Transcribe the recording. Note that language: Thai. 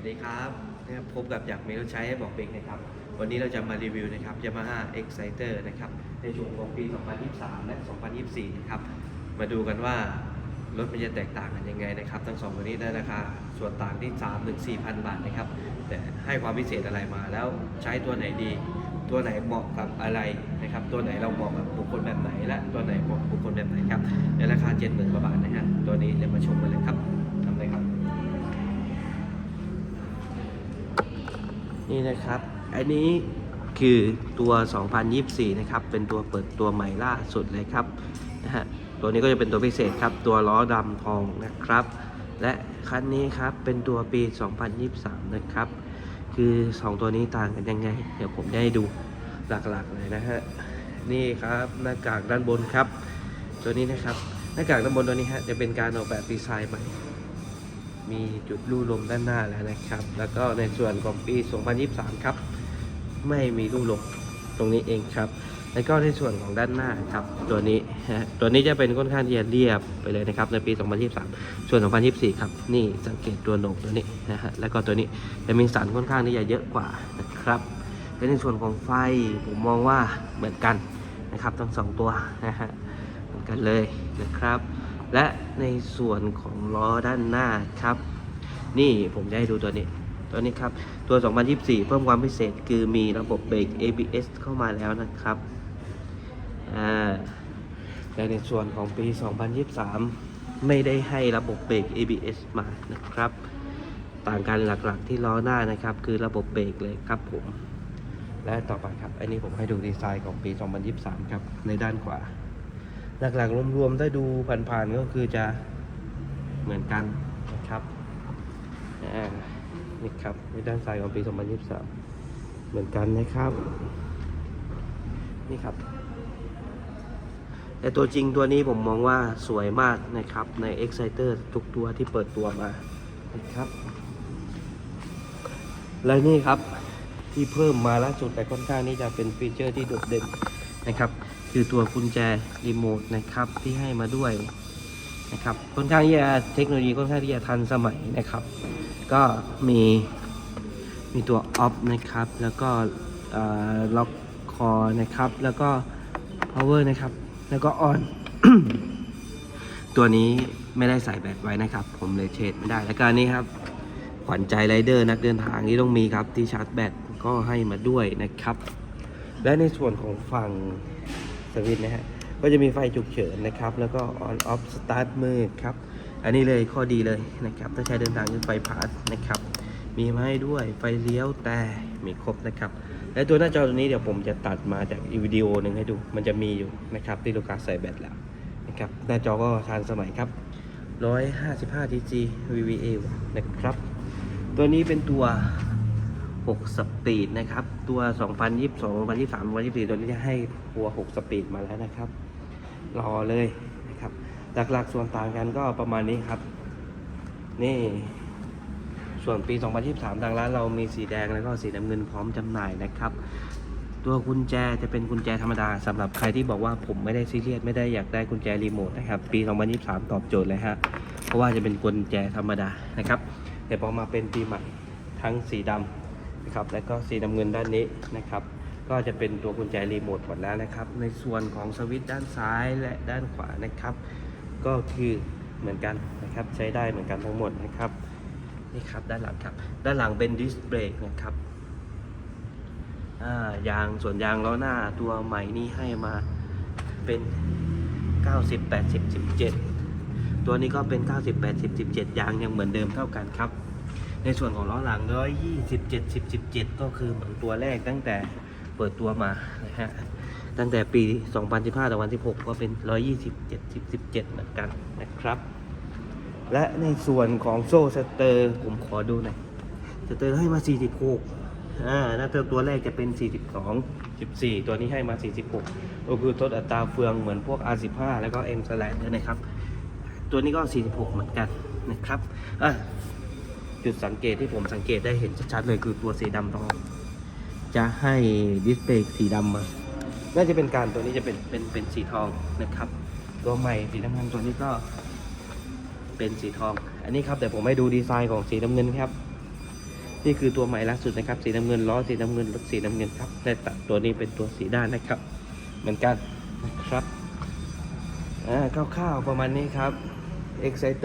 วัสดีครับนะครับพบกับอยากมีรถใช้ให้บอกเบงนะครับ วันนี้เราจะมารีวิวนะครับ Yamaha Exciter นะครับ ในช่วงของปี 2023 และ 2024 นะครับ มาดูกันว่ารถมันจะแตกต่างกันยังไงนะครับ ทั้งสองตัวนี้ได้ราคาส่วนต่างที่ 3 ถึง 4,000 บาทนะครับ แต่ให้ความพิเศษอะไรมาแล้วใช้ตัวไหนดี ตัวไหนเหมาะกับอะไรนะครับ ตัวไหนเราเหมาะกับบุคคลแบบไหน และตัวไหนเหมาะบุคคลแบบไหนครับ ในราคา 70,000กว่าบาทนะฮะ ตัวนี้เดี๋ยวมาชมกันเลยครับ นี่นะครับ อันนี้คือตัว 2024 นะครับ เป็นตัวเปิดตัวใหม่ล่าสุดเลยครับนะฮะ ตัวนี้ก็จะเป็นตัวพิเศษครับ ตัวล้อดำทองนะครับ และคันนี้ครับ เป็นตัวปี 2023 นะครับ คือ 2 ตัวนี้ต่างกันยังไง เดี๋ยวผมจะให้ดูหลักๆเลยนะฮะ นี่ครับหน้ากากด้านบนครับ ตัวนี้นะครับ หน้ากากด้านบนตัวนี้ฮะ จะเป็นการออกแบบดีไซน์ใหม่ มีจุดลู่ลมด้านหน้าแล้วนะครับ แล้วก็ในส่วนของปี 2023 ครับ ไม่มีลู่ลมตรงนี้เองครับ แล้วก็ในส่วนของด้านหน้าครับ ตัวนี้ตัวนี้จะเป็นค่อนข้างที่จะเรียบไปเลยนะครับ ในปี 2023 ส่วน 2024 ครับ นี่สังเกตตัวโหนกตัวนี้นะฮะ แล้วก็ตัวนี้จะมีสันค่อนข้างที่จะเยอะกว่านะครับและในส่วนของไฟผมมองว่าเหมือนกันนะครับทั้งสองตัวนะฮะเหมือนกันเลยนะครับ และในส่วนของล้อด้านหน้าครับ นี่ผมจะให้ดูตัวนี้ ตัวนี้ครับ ตัว 2024 เพิ่มความพิเศษคือมีระบบเบรก ABS เข้ามาแล้วนะครับอ่าและในส่วนของปี 2023 ไม่ได้ให้ระบบเบรก ABS มานะครับ ต่างกันหลักๆที่ล้อหน้านะครับ คือระบบเบรกเลยครับผมและต่อไปครับ อันนี้ผมให้ดูดีไซน์ของปี 2023 ครับ ในด้านขวา หลักๆรวมๆ ได้ดูผ่านๆ ก็คือจะเหมือนกันนะครับนี่ครับในด้านซ้ายของปี 2023 เหมือนกันนะครับ นี่ครับ แต่ตัวจริงตัวนี้ผมมองว่าสวยมากนะครับ ใน Exciter ทุกตัวที่เปิดตัวมา นะครับ และนี่ครับที่เพิ่มมาล่าสุดแต่ค่อนข้างนี่จะเป็นฟีเจอร์ที่โดดเด่นนะครับ คือตัวกุญแจรีโมทนะครับที่ให้มาด้วยนะครับค่อนข้างที่จะเทคโนโลยีค่อนข้างที่จะทันสมัยนะครับ ก็มีมีตัวออฟนะครับ แล้วก็ล็อกคอนะครับ แล้วก็ power นะครับ แล้วก็ออนตัวนี้ไม่ได้ใส่แบตไว้นะครับ ผมเลยเชดไม่ได้ แล้วก็นนี้ครับ ขวัญใจไรเดอร์นักเดินทางที่ต้องมีครับ ที่ชาร์จแบตก็ให้มาด้วยนะครับ และในส่วนของฝั่ง สวิตช์นะฮะ ก็จะมีไฟฉุกเฉินนะครับ แล้วก็ on off start มืดครับ อันนี้เลยข้อดีเลยนะครับ ถ้าใช้เดินทางคือไฟพาสนะครับ มีมาให้ด้วยไฟเลี้ยวแต่มีครบนะครับ และตัวหน้าจอตัวนี้เดี๋ยวผมจะตัดมาจากอีวิดีโอหนึ่งให้ดู มันจะมีอยู่นะครับที่ลูกค้าใส่แบตแล้วนะครับ หน้าจอก็ทันสมัยครับ 155 TG VVA นะครับ ตัวนี้เป็นตัว 6 สปีดนะครับ ตัว 2022 2023 2024 ตัวนี้จะให้ตัว 6 สปีดมาแล้วนะครับ รอเลยนะครับ หลักๆส่วนต่างกันก็ประมาณนี้ครับ นี่ ส่วนปี 2023 ทางร้านเรามีสีแดงแล้วก็สีน้ำเงินพร้อมจำหน่ายนะครับ ตัวกุญแจจะเป็นกุญแจธรรมดาสำหรับใครที่บอกว่าผมไม่ได้ซีเรียสไม่ได้อยากได้กุญแจรีโมทนะครับ ปี 2023 ตอบโจทย์เลยฮะ เพราะว่าจะเป็นกุญแจธรรมดานะครับ แต่พอมาเป็นปีใหม่ทั้งสีดำ นะครับและก็สีน้ำเงินด้านนี้นะครับก็จะเป็นตัวกุญแจรีโมทหมดแล้วนะครับ ในส่วนของสวิตช์ด้านซ้ายและด้านขวานะครับ ก็คือเหมือนกันนะครับใช้ได้เหมือนกันทั้งหมดนะครับนี่ครับด้านหลังครับ ด้านหลังเป็นดิสเบรกนะครับยางส่วนยางล้อหน้าตัวใหม่นี่ให้มาเป็น 90 80 17 ตัวนี้ก็เป็น 90 80 17 ยางยังเหมือนเดิมเท่ากันครับ ในส่วนของล้อหลัง127 10 17ก็คือเหมือนตัวแรกตั้งแต่เปิดตัวมานะฮะตั้งแต่ปี 2015 2016 ก็เป็น 127 10 17เหมือนกันนะครับ และในส่วนของโซ่สเตอร์ผมขอดูหน่อยสเตอร์ให้มา 46อ่าหน้าเติมตัวแรกจะเป็น 42 14 ตัวนี้ให้มา 46 ก็คือทดอัตราเฟืองเหมือนพวก R15 แล้วก็ M s l a s เนี่ยนะครับ ตัวนี้ก็ 46 เหมือนกันนะครับอะ จุดสังเกตที่ผมสังเกตได้เห็นชัดๆเลยคือตัวสีดำทองจะให้ดิสเพลย์สีดำมาน่าจะเป็นการตัวนี้จะเป็นเป็นเป็นสีทองนะครับ ตัวใหม่สีน้ำเงินตัวนี้ก็เป็นสีทอง อันนี้ครับแต่ผมให้ดูดีไซน์ของสีน้ำเงินครับ นี่คือตัวใหม่ล่าสุดนะครับ สีน้ำเงินล้อสีน้ำเงินรถสีน้ำเงินครับแต่ตัดตัวนี้เป็นตัวสีด้านนะครับ เหมือนกันนะครับอ่าคร่าวๆประมาณนี้ครับ Exciter